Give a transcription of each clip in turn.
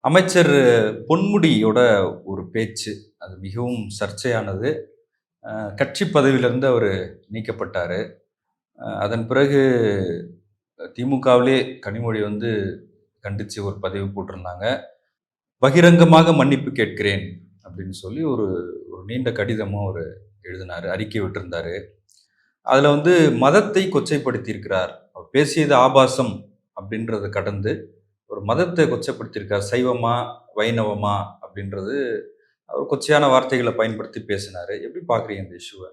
அமைச்சர் பொன்முடியோட ஒரு பேச்சு. அது மிகவும் சர்ச்சையானது. கட்சி பதவியிலிருந்து அவர் நீக்கப்பட்டார். அதன் பிறகு திமுகவிலே கனிமொழி வந்து கண்டித்து ஒரு பதிவு போட்டிருந்தாங்க. பகிரங்கமாக மன்னிப்பு கேட்கிறேன் அப்படின்னு சொல்லி ஒரு ஒரு நீண்ட கடிதமும் அவர் எழுதினார் அறிக்கை விட்டிருந்தார். அதில் வந்து மதத்தை கொச்சைப்படுத்தியிருக்கிறார். அவர் பேசியது ஆபாசம் அப்படின்றத கடந்து ஒரு மதத்தை கொச்சப்படுத்தியிருக்கார். சைவமா வைணவமா அப்படின்றது அவர் கொச்சையான வார்த்தைகளை பயன்படுத்தி பேசினார். எப்படி பார்க்குறீங்க இந்த இஷ்யூவை?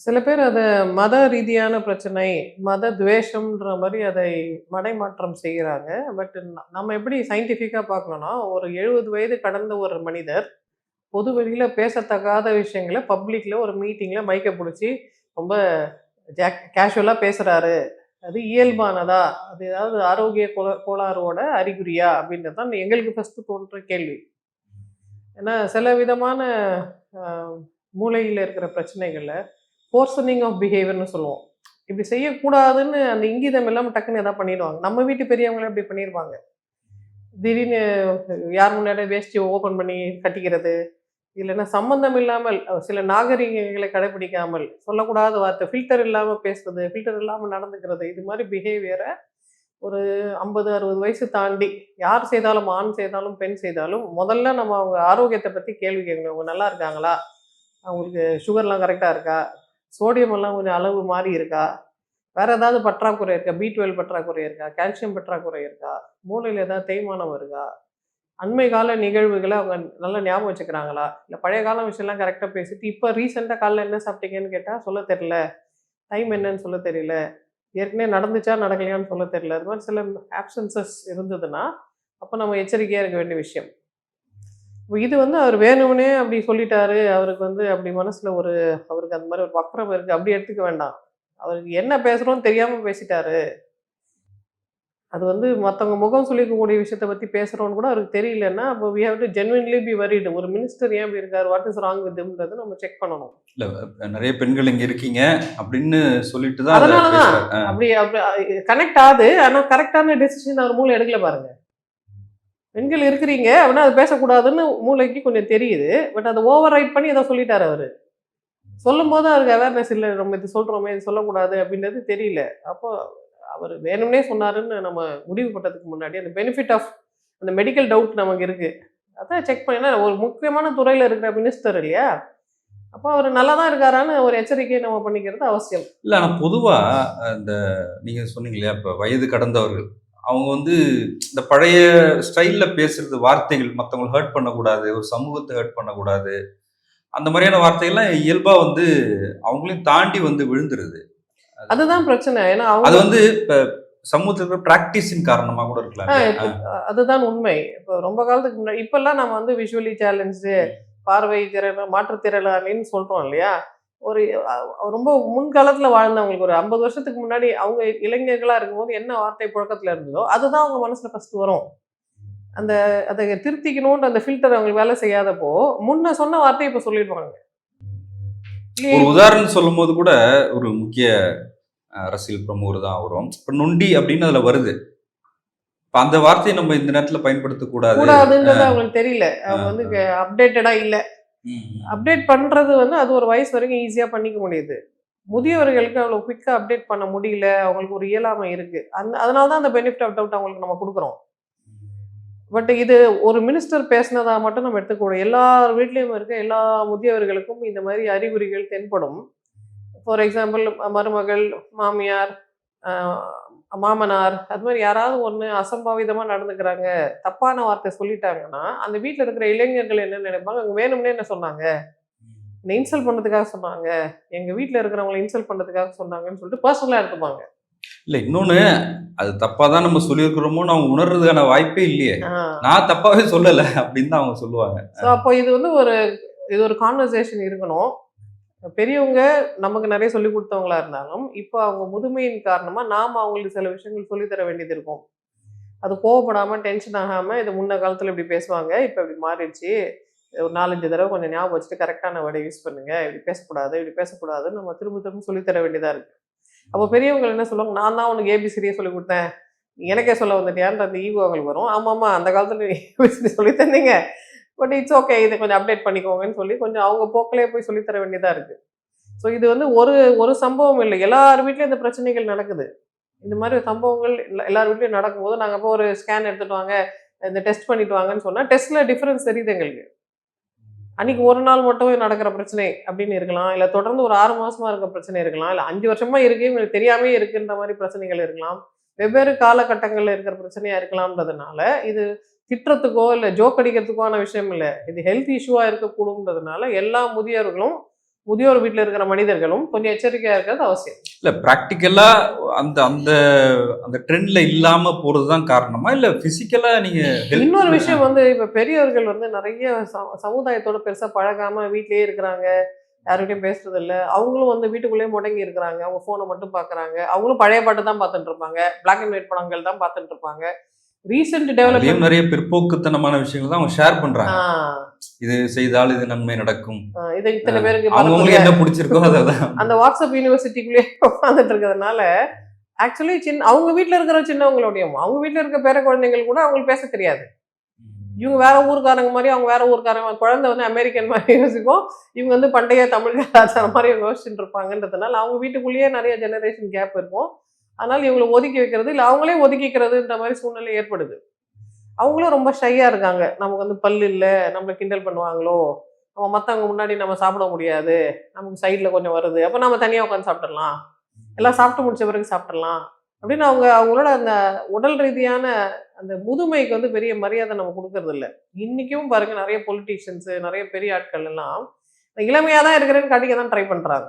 சில பேர் அதை மத ரீதியான பிரச்சனை மத துவேஷம்ன்ற மாதிரி அதை மடைமாற்றம் செய்கிறாங்க. பட் நம்ம எப்படி சயின்டிஃபிக்காக பார்க்கணும்னா ஒரு எழுபது வயது கடந்த ஒரு மனிதர் பொது வெளியில் பேசத்தகாத விஷயங்களை பப்ளிக்கில் ஒரு மீட்டிங்கில் மைக்கை பிடிச்சி ரொம்ப ஜே கேஷுவலாக பேசுகிறாரு அது இயல்பானதா? அது ஏதாவது ஆரோக்கிய கோள கோளாறோட அறிகுறியா? அப்படின்றது தான் எங்களுக்கு ஃபஸ்ட்டு தோன்ற கேள்வி. ஏன்னா சில விதமான மூளையில் இருக்கிற பிரச்சனைகளில் போர்சனிங் ஆஃப் பிஹேவியர்னு சொல்லுவோம். இப்படி செய்யக்கூடாதுன்னு அந்த இங்கிதம் இல்லாமல் டக்குன்னு எதாவது பண்ணிடுவாங்க. நம்ம வீட்டு பெரியவங்களே அப்படி பண்ணிடுவாங்க திடீர்னு யார் முன்னாடி வேஷ்டி ஓப்பன் பண்ணி கட்டிக்கிறது இல்லைன்னா சம்பந்தம் இல்லாமல் சில நாகரிகங்களை கடைபிடிக்காமல் சொல்லக்கூடாத வார்த்தை ஃபில்டர் இல்லாமல் பேசுறது ஃபில்டர் இல்லாமல் நடந்துக்கிறது இது மாதிரி பிஹேவியரை ஒரு ஐம்பது அறுபது வயசு தாண்டி யார் செய்தாலும் ஆண் செய்தாலும் பெண் செய்தாலும் முதல்ல நம்ம அவங்க ஆரோக்கியத்தை பற்றி கேள்வி கேட்கணும். அவங்க நல்லா இருக்காங்களா? அவங்களுக்கு சுகர்லாம் கரெக்டாக இருக்கா? சோடியம் எல்லாம் கொஞ்சம் அளவு மாறி இருக்கா? வேறு ஏதாவது பற்றாக்குறை இருக்கா? பி டுவெல் பற்றாக்குறை இருக்கா? கால்சியம் பற்றாக்குறை இருக்கா? மூளையில் ஏதாவது தேய்மானம் இருக்கா அண்மை கால நிகழ்வுகளை அவங்க நல்லா ஞாபகம் வச்சுக்கிறாங்களா? இல்லை பழைய கால விஷயம்லாம் கரெக்டாக பேசிட்டு இப்போ ரீசெண்டாக காலைல என்ன சாப்பிட்டீங்கன்னு கேட்டால் சொல்ல தெரியல. டைம் என்னன்னு சொல்ல தெரியல. ஏற்கனவே நடந்துச்சா நடக்கலையான்னு சொல்ல தெரியல. அது மாதிரி சில ஆப்சன்சஸ் இருந்ததுன்னா அப்போ நம்ம எச்சரிக்கையாக இருக்க வேண்டிய விஷயம். இது வந்து அவர் வேணும்னே அப்படி சொல்லிட்டாரு. அவருக்கு வந்து அப்படி மனசில் ஒரு அவருக்கு அந்த மாதிரி ஒரு வக்கரம் இருக்குது அப்படி எடுத்துக்க வேண்டாம். அவருக்கு என்ன பேசுகிறோன்னு தெரியாமல் பேசிட்டாரு. அது வந்து மற்றவங்க முகம் சொல்லிக்கக்கூடிய விஷயத்த பற்றி பேசுகிறோன்னு கூட அவருக்கு தெரியலன்னா அப்போ we have to genuinely be worried ஒரு மினிஸ்டர் ஏன் இப்படி இருக்கார்? வாட் இஸ் ராங் வித்ன்றது நம்ம செக் பண்ணணும். இல்ல நிறைய பெண்கள் இங்க இருக்கீங்க அப்படின்னு சொல்லிட்டு தான் அதை அதனால தான் அப்படி அப்படி கனெக்ட் ஆகுது. ஆனால் கரெக்டான டெசிஷன் அவர் மூளை எடுக்கல பாருங்க. பெண்கள் இருக்கிறீங்க அப்படின்னா அது பேசக்கூடாதுன்னு மூளைக்கு கொஞ்சம் தெரியுது. பட் அதை ஓவர் ரைட் பண்ணி ஏதோ சொல்லிட்டாரு அவர். சொல்லும் போது அவருக்கு அவேர்னஸ் இல்லை. நம்ம இது சொல்கிறோமே இது சொல்லக்கூடாது அப்படின்றது தெரியல. அப்போ அவர் வேணும்னே சொன்னாருன்னு நம்ம முடிவு பண்ணதுக்கு முன்னாடி அந்த பெனிஃபிட் ஆஃப் அந்த மெடிக்கல் டவுட் நமக்கு இருக்குது அதான் செக் பண்ணினா ஒரு முக்கியமான துறையில் இருக்கிற மினிஸ்டர் இல்லையா? அப்போ அவர் நல்லா தான் இருக்காரான்னு ஒரு எச்சரிக்கையை நம்ம பண்ணிக்கிறது அவசியம். இல்லை ஆனால் பொதுவாக இந்த நீங்கள் சொன்னீங்க இல்லையா வயது கடந்தவர்கள் அவங்க வந்து இந்த பழைய ஸ்டைலில் பேசுறது வார்த்தைகள் மற்றவங்களை ஹர்ட் பண்ணக்கூடாது ஒரு சமூகத்தை ஹர்ட் பண்ணக்கூடாது அந்த மாதிரியான வார்த்தைகள்லாம் இயல்பாக வந்து அவங்களையும் தாண்டி வந்து விழுந்துருது. அதுதான் பிரச்சனை. ஏன்னா அது அவங்க வந்து இப்ப சமூகத்துல பிராக்டிஸின் காரணமா கூட இருக்கலாம் அதுதான் உண்மை. இப்போ ரொம்ப காலத்துக்கு முன்னாடி இப்பெல்லாம் நம்ம வந்து விஷுவலி சேலஞ்சு பார்வை திறன் மாற்றுத்திறனாளின்னு சொல்றோம் இல்லையா? ஒரு ரொம்ப முன்காலத்துல வாழ்ந்தவங்களுக்கு ஒரு ஐம்பது வருஷத்துக்கு முன்னாடி அவங்க இளைஞர்களா இருக்கும்போது என்ன வார்த்தை புழக்கத்துல இருந்ததோ அதுதான் அவங்க மனசுல ஃபர்ஸ்ட் வரும். அந்த அதை திருத்திக்கணும்ன்ற அந்த ஃபில்டர் அவங்களுக்கு வேலை செய்யாதப்போ முன்ன சொன்ன வார்த்தையை இப்போ சொல்லிடுவாங்க. ஒரு உதாரணம் சொல்லும் போது கூட ஒரு முக்கிய அரசியல் பிரமுகர் தான் வரும் இப்ப நொண்டி அப்படின்னு அதுல வருது. இப்ப அந்த வார்த்தையை நம்ம இந்த நேரத்துல பயன்படுத்தக்கூடாது. கூடாதுன்றது அவங்களுக்கு தெரியல. அவங்க வந்து அப்டேட்டடா இல்ல. அப்டேட் பண்ணுறது வந்து அது ஒரு வயசு வரைக்கும் ஈஸியாக பண்ணிக்க முடியுது. முதியவர்களுக்கு அவ்வளோ குயிக்காக அப்டேட் பண்ண முடியல. அவங்களுக்கு ஒரு இயலாமை இருக்குது அந்த அதனால தான் அந்த பெனிஃபிட் ஆஃப் டவுட் அவங்களுக்கு நம்ம கொடுக்குறோம். பட் இது ஒரு மினிஸ்டர் பேசினதா மட்டும் நம்ம எடுத்துக்கூடாது எல்லார் வீட்லேயும் இருக்க எல்லா முதியவர்களுக்கும் இந்த மாதிரி அறிகுறிகள் தென்படும். ஃபார் எக்ஸாம்பிள் மருமகள் மாமியார் மாமனார் அது மாதிரி யாராவது ஒன்று அசம்பாவிதமாக நடந்துக்கிறாங்க தப்பான வார்த்தை சொல்லிட்டாங்கன்னா அந்த வீட்டில் இருக்கிற இளைஞர்கள் என்ன நினைப்பாங்க? அவங்க வேணும்னே என்ன சொன்னாங்க? என்னை இன்சல்ட் பண்ணதுக்காக சொன்னாங்க. எங்கள் வீட்டில் இருக்கிறவங்களை இன்சல்ட் பண்ணதுக்காக சொன்னாங்கன்னு சொல்லிட்டு பர்சனலாக எடுத்துப்பாங்க. இல்ல இன்னொன்னு அது தப்பா தான் நம்ம சொல்லியிருக்கிறோமோன்னு அவங்க உணர்றதுக்கான வாய்ப்பே இல்லையே. நான் தப்பாவே சொல்லல அப்படின்னு தான் அவங்க சொல்லுவாங்க. ஸோ அப்போ இது வந்து ஒரு இது ஒரு கான்வர்சேஷன் இருக்கணும். பெரியவங்க நமக்கு நிறைய சொல்லி கொடுத்தவங்களா இருந்தாலும் இப்போ அவங்க முதுமையின் காரணமா நாம் அவங்களுக்கு சில விஷயங்கள் சொல்லித் தர வேண்டியது இருக்கும். அது கோவப்படாம டென்ஷன் ஆகாம இது முன்ன காலத்துல இப்படி பேசுவாங்க இப்போ இப்படி மாறிடுச்சு. ஒரு நாலஞ்சு தடவை கொஞ்சம் ஞாபகம் வச்சுட்டு கரெக்டான வேர்டை யூஸ் பண்ணுங்க. இப்படி பேசக்கூடாது இப்படி பேசக்கூடாதுன்னு நம்ம திரும்ப திரும்ப சொல்லித் தர வேண்டியதா இருக்கு. அப்போ பெரியவங்க என்ன சொல்லுவாங்க நான் தான் உனக்கு ஏபிசிடியே சொல்லி கொடுத்தேன். எனக்கே சொல்ல வந்துட்டியான்ற அந்த ஈகோ அவங்களுக்கு வரும். ஆமாம் ஆமாம் அந்த காலத்தில் சொல்லி தந்தீங்க. பட் இட்ஸ் ஓகே இதை கொஞ்சம் அப்டேட் பண்ணிக்கோங்கன்னு சொல்லி கொஞ்சம் அவங்க போக்கிலே போய் சொல்லித் தர வேண்டியதாக இருக்குது ஸோ இது வந்து ஒரு ஒரு சம்பவம் இல்லை. எல்லார் வீட்லேயும் இந்த பிரச்சனைகள் நடக்குது. இந்த மாதிரி சம்பவங்கள் எல்லார் வீட்லேயும் நடக்கும்போது நாங்கள் இப்போ ஒரு ஸ்கேன் எடுத்துகிட்டு வாங்க இந்த டெஸ்ட் பண்ணிட்டு வாங்கன்னு சொன்னால் டெஸ்ட்டில் டிஃப்ரென்ஸ் தெரியுது எங்களுக்கு. அன்னைக்கு ஒரு நாள் மட்டும் நடக்கிற பிரச்சனை அப்படின்னு இருக்கலாம். இல்லை தொடர்ந்து ஒரு ஆறு மாசமா இருக்க பிரச்சனை இருக்கலாம். இல்லை அஞ்சு வருஷமா இருக்கு இவங்களுக்கு தெரியாமே இருக்குன்ற மாதிரி பிரச்சனைகள் இருக்கலாம். வெவ்வேறு காலகட்டங்களில் இருக்கிற பிரச்சனையா இருக்கலாம்ன்றதுனால இது திட்டுறதுக்கோ இல்லை ஜோக் அடிக்கிறதுக்கோன விஷயம் இல்லை. இது ஹெல்த் இஷ்யூவாக இருக்கக்கூடும்ன்றதுனால எல்லா முதியோர்களும் முதியோர் வீட்டில் இருக்கிற மனிதர்களும் கொஞ்சம் எச்சரிக்கையா இருக்கிறது அவசியம். இல்ல ப்ராக்டிக்கலா அந்த அந்த அந்த ட்ரெண்ட்ல இல்லாம போறதுதான் காரணமா? இல்ல பிசிக்கலா நீங்க health- இன்னொரு விஷயம் வந்து இப்ப பெரியவர்கள் வந்து நிறைய சமுதாயத்தோட பெருசா பழகாம வீட்லயே இருக்கிறாங்க. யார்கிட்டயும் பேசுறது இல்ல அவங்களும் வந்து வீட்டுக்குள்ளேயே முடங்கி இருக்கிறாங்க. அவங்க போனை மட்டும் பாக்குறாங்க. அவங்களும் பழைய பாட்டு தான் பார்த்துட்டு இருப்பாங்க. பிளாக் அண்ட் ஒயிட் படங்கள் தான் பார்த்துட்டு இருப்பாங்க. ரீசெண்ட் டெவலப்மெண்ட் நிறைய பிற்போக்குத்தனமான விஷயங்கள் தான் அவங்க ஷேர் பண்றாங்க. இது செய்தால் இது நன்மை நடக்கும். இது இத்தனை பேருக்கு பரப்புங்க. என்ன பிடிச்சிருக்கோ அதான் அந்த வாட்ஸ்அப் யூனிவர்சிட்டிக்குள்ளேயே உட்காந்துட்டு இருக்கிறதுனால ஆக்சுவலி சின்ன அவங்க வீட்ல இருக்கிற சின்னவங்களோடையும் அவங்க வீட்ல இருக்க பேர குழந்தைகள் கூட அவங்களுக்கு பேச தெரியாது. இவங்க வேற ஊர்க்காரங்க மாதிரி அவங்க வேற ஊர்க்காரங்க குழந்தை வந்து அமெரிக்கன் மாதிரி யோசிக்கும். இவங்க வந்து பண்டைய தமிழ் கலாச்சாரம் மாதிரி யோசிச்சுட்டு இருப்பாங்கன்றதுனால அவங்க வீட்டுக்குள்ளேயே நிறைய ஜெனரேஷன் கேப் இருக்கும். ஆனால் இவங்களை ஒதுக்கி வைக்கிறது இல்லை அவங்களே ஒதுக்கிக்கிறதுன்ற மாதிரி சூழ்நிலை ஏற்படுது. அவங்களும் ரொம்ப ஷையாக இருக்காங்க. நமக்கு வந்து பல்லு இல்லை நம்மளை கிண்டல் பண்ணுவாங்களோ? நம்ம மற்றவங்க முன்னாடி நம்ம சாப்பிட முடியாது. நமக்கு சைடில் கொஞ்சம் வருது. அப்போ நம்ம தனியாக உட்காந்து சாப்பிட்றலாம் எல்லாம் சாப்பிட்டு முடிச்ச பிறகு சாப்பிட்றலாம் அப்படின்னு அவங்க அவங்களோட அந்த உடல் ரீதியான அந்த முதுமைக்கு வந்து பெரிய மரியாதை நம்ம கொடுக்கறது இல்லை. இன்றைக்கும் பாருங்கள் நிறைய பொலிட்டீஷியன்ஸு நிறைய பெரிய ஆட்கள் எல்லாம் இளமையாக தான் இருக்கிறேன்னு காட்டிக்க தான் ட்ரை பண்ணுறாங்க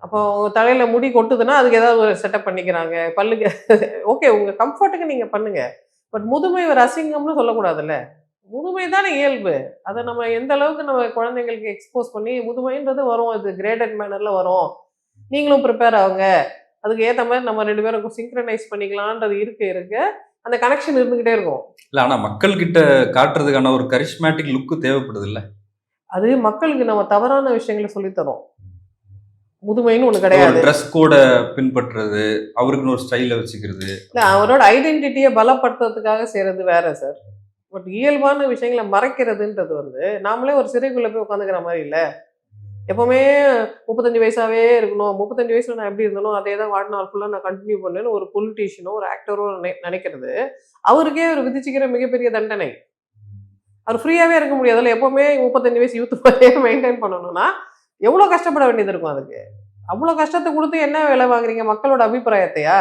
அப்போ உங்க தலையில முடி கொட்டுதுன்னா அதுக்கு ஏதாவது ஒரு செட்டப் பண்ணிக்கிறாங்க. பல்லுக்கு ஓகே உங்க கம்ஃபர்ட்டுக்கு நீங்க பண்ணுங்க. பட் முதுமை ஒரு அசிங்கம்னு சொல்லக்கூடாதுல்ல. முதுமை தானே இயல்பு. அதை நம்ம எந்த அளவுக்கு நம்ம குழந்தைங்களுக்கு எக்ஸ்போஸ் பண்ணி முதுமைன்றது வரும். இது கிரேடட் மேனர்ல வரும். நீங்களும் ப்ரிப்பேர் ஆகுங்க. அதுக்கு ஏற்ற மாதிரி நம்ம ரெண்டு பேரும் சிங்க்ரனைஸ் பண்ணிக்கலான்றது இருக்க இருக்க. அந்த கனெக்ஷன் இருந்துகிட்டே இருக்கும். இல்ல ஆனா மக்கள் கிட்ட காட்டுறதுக்கான ஒரு கரிஷ்மேட்டிக் லுக்கு தேவைப்படுது இல்ல அது மக்களுக்கு நம்ம தவறான விஷயங்களை சொல்லித் தரோம் முதுமைன்னு ஒண்ணு கிடையாது. ட்ரெஸ் கோட பின்பற்றுறது அவருக்குன்னு ஒரு ஸ்டைல வச்சுக்கிறது. இல்ல அவரோட ஐடென்டிட்டியை பலப்படுத்துறதுக்காக செய்யறது வேற சார் பட் இயல்பான விஷயங்களை மறைக்கிறதுன்றது வந்து நாமளே ஒரு சிறைக்குள்ள போய் உட்காந்துக்கிற மாதிரி இல்ல. எப்பவுமே முப்பத்தஞ்சு வயசாவே இருக்கணும். முப்பத்தஞ்சு வயசுல நான் எப்படி இருந்தனோ அதே தான் வாழ்நாள் ஃபுல்லாக நான் கண்டினியூ பண்ணேன்னு ஒரு பொலிட்டீஷியனோ ஒரு ஆக்டரோ நினைக்கிறது. அவருக்கே ஒரு விதிச்சுக்கிற மிகப்பெரிய தண்டனை. அவர் ஃப்ரீயாவே இருக்க முடியாதுல்ல எப்பவுமே முப்பத்தஞ்சு வயசு யூத் மெயின்டைன் பண்ணணும்னா எவ்வளோ கஷ்டப்பட வேண்டியது இருக்கும் அதுக்கு? அவ்வளோ கஷ்டத்தை கொடுத்து என்ன வேலை வாங்குறீங்க? மக்களோட அபிப்பிராயத்தையா?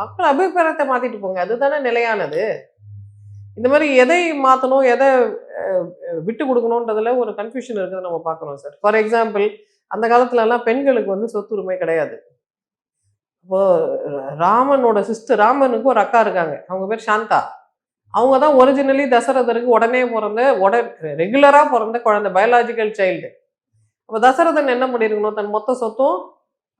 மக்கள் அபிப்பிராயத்தை மாற்றிட்டு போங்க. அதுதானே நிலையானது. இந்த மாதிரி எதை மாற்றணும் எதை விட்டு கொடுக்கணுன்றதுல ஒரு கன்ஃபியூஷன் இருக்குது நம்ம பார்க்குறோம் சார் ஃபார் எக்ஸாம்பிள் அந்த காலத்துலலாம் பெண்களுக்கு வந்து சொத்துரிமை கிடையாது. இப்போ ராமனோட சிஸ்டர் ராமனுக்கு ஒரு அக்கா இருக்காங்க. அவங்க பேர் சாந்தா. அவங்க தான் ஒரிஜினலி தசரதருக்கு உடனே பிறந்த உட ரெகுலராக பிறந்த குழந்தை பயாலாஜிக்கல் சைல்டு அப்போ தசரதன் என்ன பண்ணியிருக்கணும் தன் மொத்த சொத்தும்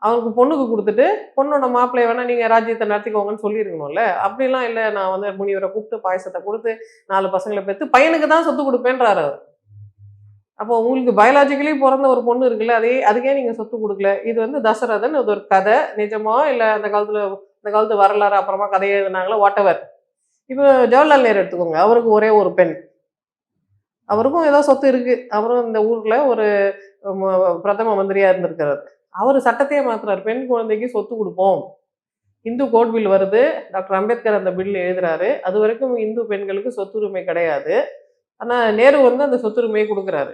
அவருக்கு பொண்ணுக்கு கொடுத்துட்டு பொண்ணோட மாப்பிள்ளைய வேணா நீங்க ராஜ்யத்தை நடத்திக்கோங்கன்னு சொல்லியிருக்கணும்ல. அப்படிலாம் இல்லை நான் வந்து முனிவரை கூப்பிட்டு பாயசத்தை கொடுத்து நாலு பசங்களை பெற்று பையனுக்கு தான் சொத்து கொடுப்பேன்றாரு அவர். அப்போ உங்களுக்கு பயாலஜிக்கலி பிறந்த ஒரு பொண்ணு இருக்குல்ல அதே அதுக்கே நீங்க சொத்து கொடுக்கல. இது வந்து தசரதன் இது ஒரு கதை. நிஜமா? இல்லை அந்த காலத்துல அந்த காலத்து வரலாறு அப்புறமா கதை எழுதினாங்களா? வாட் எவர் இப்போ ஜவஹர்லால் நேரு எடுத்துக்கோங்க. அவருக்கு ஒரே ஒரு பெண். அவருக்கும் ஏதோ சொத்து இருக்கு. அவரும் இந்த ஊர்ல ஒரு பிரதம மந்திரியா இருந்திருக்கிறார் அவர் சட்டத்தையே மாத்துறாரு. பெண் குழந்தைக்கு சொத்து கொடுப்போம். இந்து கோட் பில் வருது. டாக்டர் அம்பேத்கர் அந்த பில் எழுதுறாரு. அது வரைக்கும் இந்து பெண்களுக்கு சொத்துரிமை கிடையாது. ஆனா நேரு வந்து அந்த சொத்துரிமையை கொடுக்குறாரு.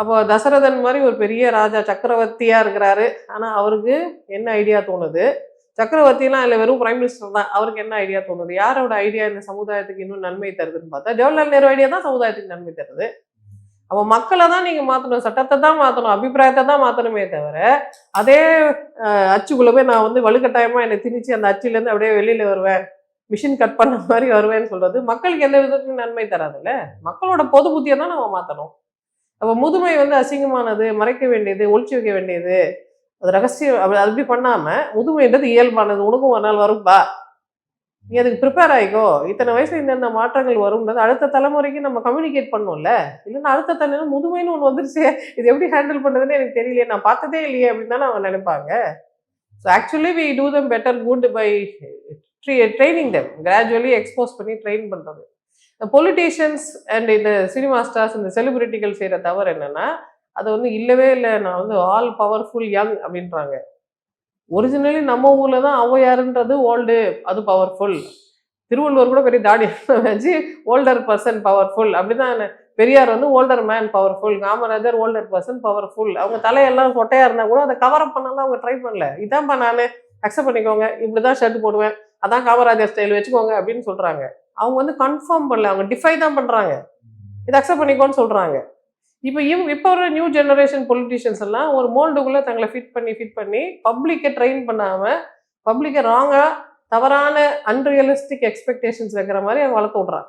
அப்போ தசரதன் மாதிரி ஒரு பெரிய ராஜா சக்கரவர்த்தியா இருக்கிறாரு. ஆனா அவருக்கு என்ன ஐடியா தோணுது? சக்கரவர்த்திலாம் இல்லை வெறும் பிரைம் மினிஸ்டர் தான். அவருக்கு என்ன ஐடியா தோணுது? யாரோட ஐடியா இந்த சமுதாயத்துக்கு இன்னும் நன்மை தருதுன்னு பார்த்தா ஜவஹர்லால் நேரு ஐடியா தான் சமுதாயத்துக்கு நன்மை தருது. அப்போ மக்களை தான் நீங்கள் மாற்றணும் சட்டத்தை தான் மாற்றணும் அபிப்பிராயத்தை தான் மாற்றணுமே தவிர அதே அச்சுக்குள்ளே போய் நான் வந்து வலுக்கட்டாயமாக என்னை திணிச்சு அந்த அச்சுலேருந்து அப்படியே வெளியில வருவேன். மிஷின் கட் பண்ண மாதிரி வருவேன்னு சொல்கிறது மக்களுக்கு எந்த விதத்துக்கும் நன்மை தராதுல்ல? மக்களோட பொது புத்தியை தான் நம்ம மாற்றணும் அப்போ முதுமை வந்து அசிங்கமானது மறைக்க வேண்டியது ஒழிச்சு வைக்க வேண்டியது அது ரகசியம் அப்படி அது அப்படி பண்ணாம முதுமைன்றது இயல்பானது. உனக்கும் ஒரு நாள் வரும்பா நீ அதுக்கு ப்ரிப்பேர் ஆயிக்கோ. இத்தனை வயசுல என்னென்ன மாற்றங்கள் வரும்ன்றது அடுத்த தலைமுறைக்கு நம்ம கம்யூனிகேட் பண்ணோம்ல. இல்லைன்னா அடுத்த தலைமுறை முதுமைன்னு ஒன்று வந்துருச்சு. இது எப்படி ஹேண்டில் பண்ணுறதுன்னு எனக்கு தெரியலையே. நான் பார்த்ததே இல்லையே அப்படின்னு தானே அவங்க நினைப்பாங்க. So actually we do them better good by tree training them gradually expose பண்ணி ட்ரெயின் பண்ணுறது இந்த பொலிட்டீஷியன்ஸ் அண்ட் இந்த சினிமா ஸ்டார்ஸ் இந்த செலிபிரிட்டிகள் செய்கிற தவறு என்னென்னா அது வந்து இல்லவே இல்லை நான் வந்து ஆல் பவர்ஃபுல் யங் அப்படின்றாங்க. ஒரிஜினலி நம்ம ஊரில் தான் ஔவையாருன்றது ஓல்டு அது பவர்ஃபுல் திருவள்ளுவர் கூட பெரிய தாடி வச்சு ஓல்டர் பர்சன் பவர்ஃபுல் அப்படிதான் பெரியார் வந்து older man powerful Kamarajar older person powerful அவங்க தலையெல்லாம் சொட்டையா இருந்தா கூட அதை கவர் அப் பண்ணலாம் அவங்க ட்ரை பண்ணல. இதான்ப்பா நான் அக்செப்ட் பண்ணிக்கோங்க இப்படிதான் ஷர்ட் போடுவேன் அதான் காமராஜர் ஸ்டைல் வச்சுக்கோங்க அப்படின்னு சொல்றாங்க. அவங்க வந்து கன்ஃபார்ம் பண்ணல அவங்க டிஃபை தான் பண்றாங்க. இதை அக்செப்ட் பண்ணிக்கோன்னு சொல்றாங்க. இப்போ இவ் இப்போ வர நியூ ஜெனரேஷன் பொலிட்டிஷியன்ஸ் எல்லாம் ஒரு மோல்டுக்குள்ளே தங்களை ஃபிட் பண்ணி ஃபிட் பண்ணி பப்ளிக்கை ட்ரெயின் பண்ணாமல் பப்ளிக்கை ராங்காக தவறான அன்ரியலிஸ்டிக் எக்ஸ்பெக்டேஷன்ஸ் வைக்கிற மாதிரி அவங்க வளர்த்து விட்றாங்க.